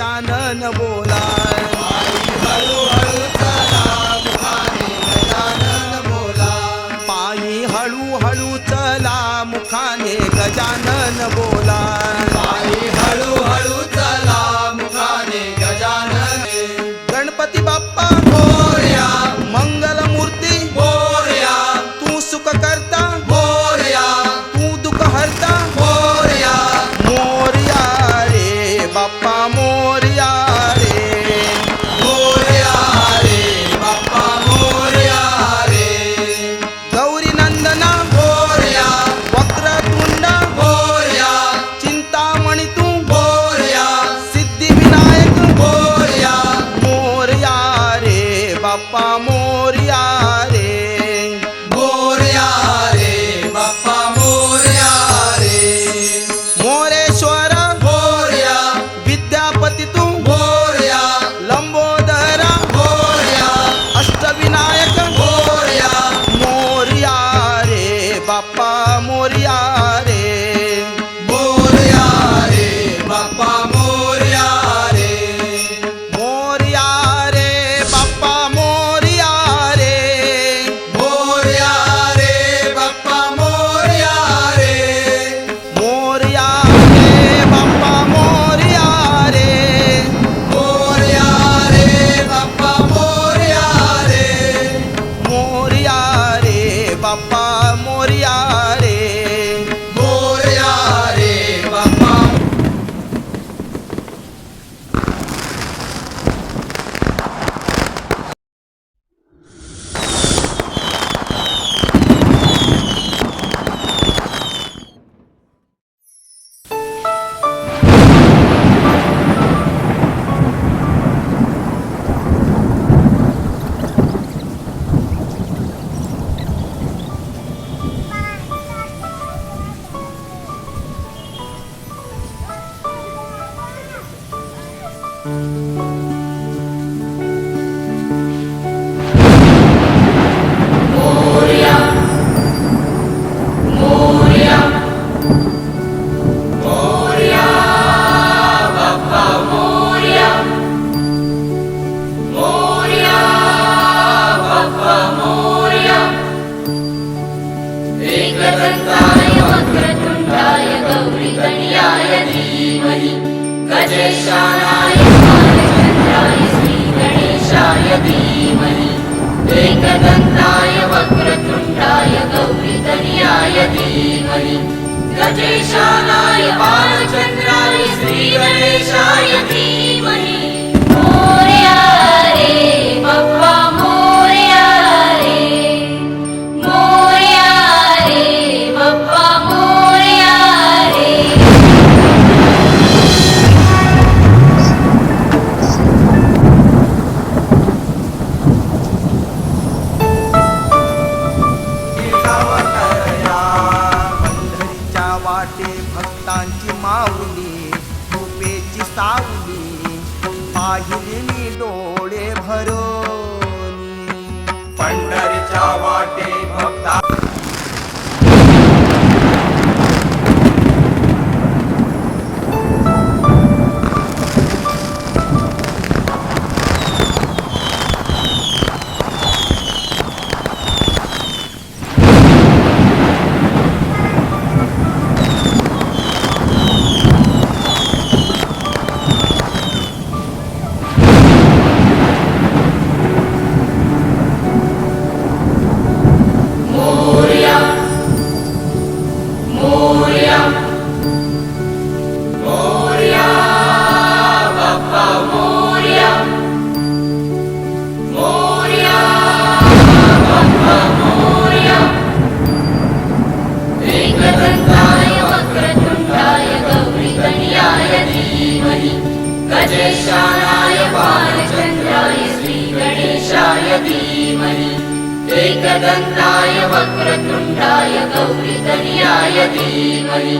गजानन बोला पायी हळू हळू चला मुखाने गजानन बोला बालचन्द्राय श्रीगणेशाय धीमहि આવડી પાહિરની ડોળે ભરો जगन्नाय वक्रतुण्डाय गौरीधन्याय धीमहि।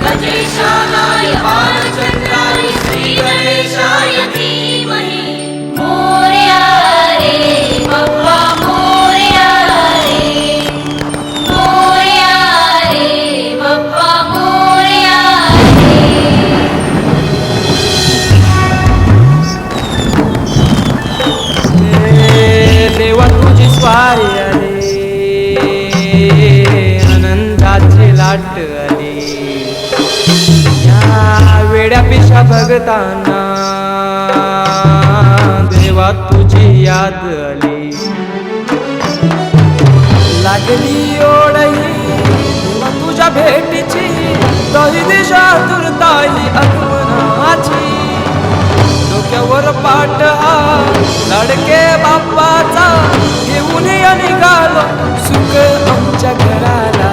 गजेशानाय बालचन्द्राय श्रीगणेशाय धीमहि। मोरया रे आनंदाची आली या वेड्या पिशा भगताना देवा तुझी याद आली. लागली ओढई तुझ्या भेटीची तरी दिशा दुर्ताई आगमनाची. डोक्यावर पाठ हा लडके बाप्पाचा घेऊन निघालो सुख आमच्या घराला.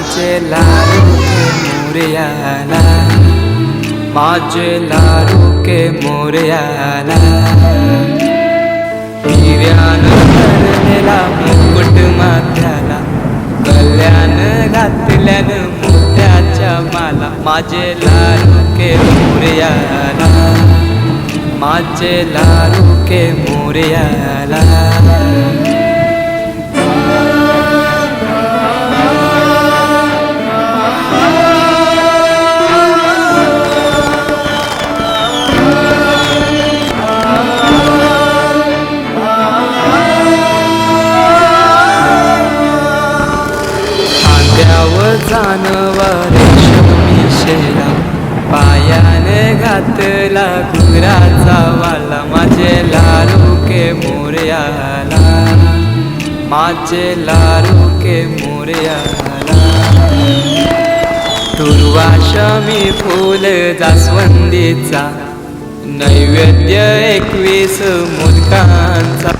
माझे लाडू के मोरयाला माझे लाडू के मोरयाला हिऱ्यान भरलेला मुकुट माथ्याला कल्याण घातल्यान मोठ्याच्या माला माझे लाडू के मोरयाला माझे लाडू के मोरयाला मोरयाला माझे लारू के मोरयाला. दुर्वाशमी फूल जास्वंदीचा नैवेद्य एकवीस मोदकांचा.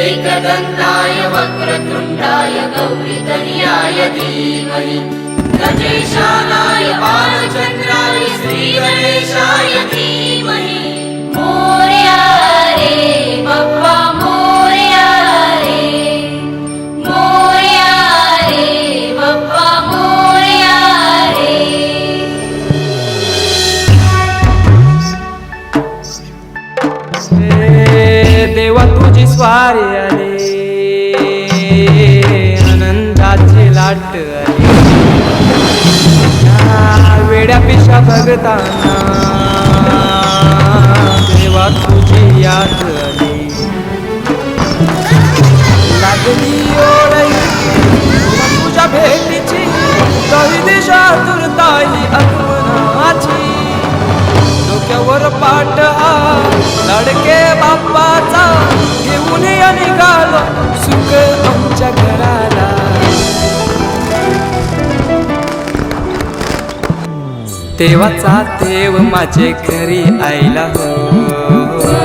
एकदन्ताय वक्रतुण्डाय गौरीतनयाय धीमहि। गजेशानाय बालचन्द्राय श्रीगणेशाय धीमहि। मोरया रे बाप्पा देवा तुझी स्वारी आले. आनंदाची लाट आली. वेड्या पिशा भगताना. देवा तुझी याद आली. लागली ओळी तुझ्या भेटीची कवी दिशा दुर्ताई आगमनाची डोक्यावर पाट हा लडके बाप्पाचा घेऊन या निघालो सुख आमच्या घराला. देवाचा देव माझे घरी आईला हो.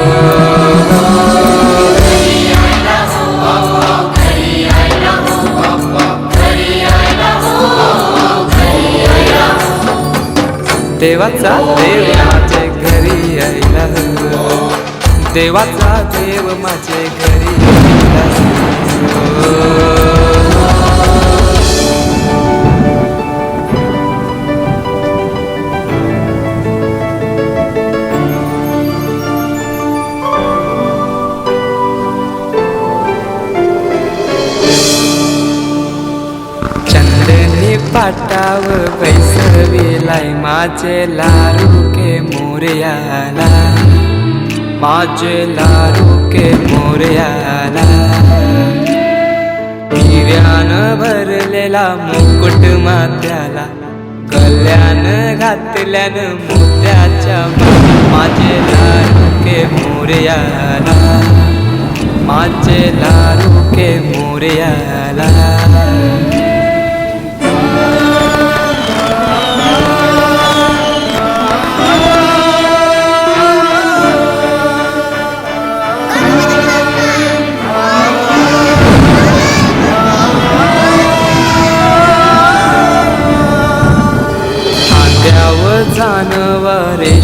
देवाचा देव देवाचा देव माझे घरी चंदनी पाटाव बैसविलाय माझे लारू के मोर्याला. माझे लारू के मोरयाला। हिऱ्यान भरलेला मुकुट माथ्याला कल्याण घातल्यान मोत्याच्या मा- माझे लारू के मोरयाला। माझे लारू के मोरयाला।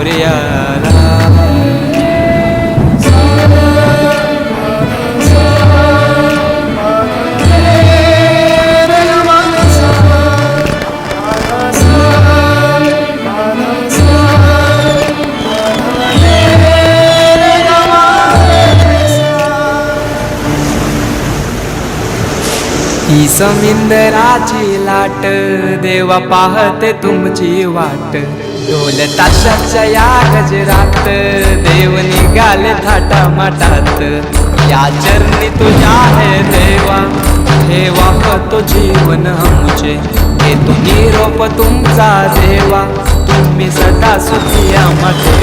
मोरयाला ही समिंदराची लाट देवा पाहते तुमची वाट. ढोल ताशाच्या या गजरात देव निघाले थाटा माटात या चरणी तुझ्या हे देवा हे वाहतो जीवन आमचे. हे तू निरोप तुमचा देवा तुम्ही सदा सुखिया मते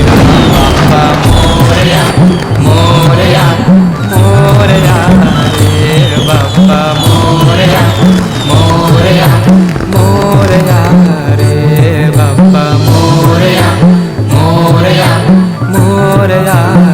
बाप्पा मोरया मोरया मोरया रे बाप्पा मोरया मोरया मोरया. मोरया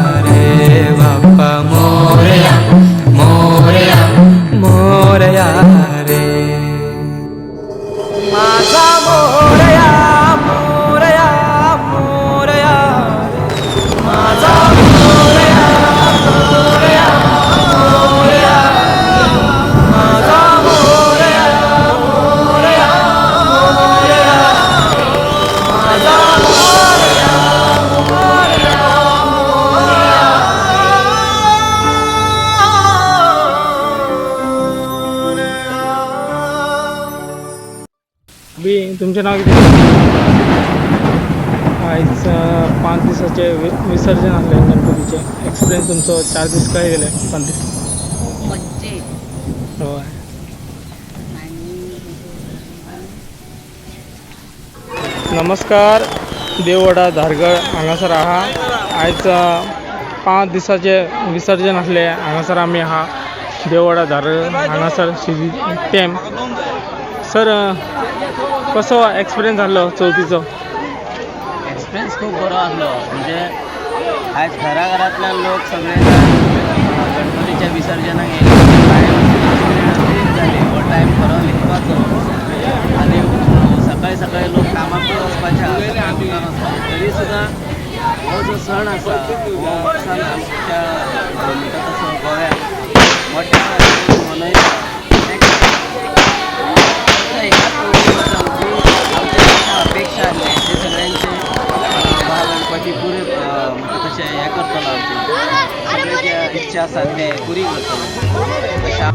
तुमचं नाव किती? आईच पाच दिवसाचे वि विसर्जन आले गणपतीचे. एक्सपिरियन्स तुमचं चार दिवस काय गेले पाच दिवस. खूप मज्जेत होय. नमस्कार देववाडा धारगळ हांगासर आहा. आयज पांच दिसाचे विसर्जन असले हांगासर आमी आहा. देववाडा धारगळ हांगासर शिजी टॅम सर कसो एक्सपिरियन्स आसलो चवथीचो एक्सपिरियन्स खूप बरो आसलो म्हणजे आयज घरा घरांतल्यान लोक सगळे गणपतीच्या विसर्जनाक येयले टायम हो टायम खरो लिखपाचो आनी सकाळी सकाळी लोक कामाकूय वचपाचे आसा तरी सुद्दां हो जो सण आसा हो सण आमच्या गोव्यात मोठ्या मनयता आमच्या अपेक्षा ते सगळ्यांचे महागणपती पुरे अं, म्हणजे तशें हें करतलो आमचे. सगळे जे इच्छा ते पुरी करतलो अशा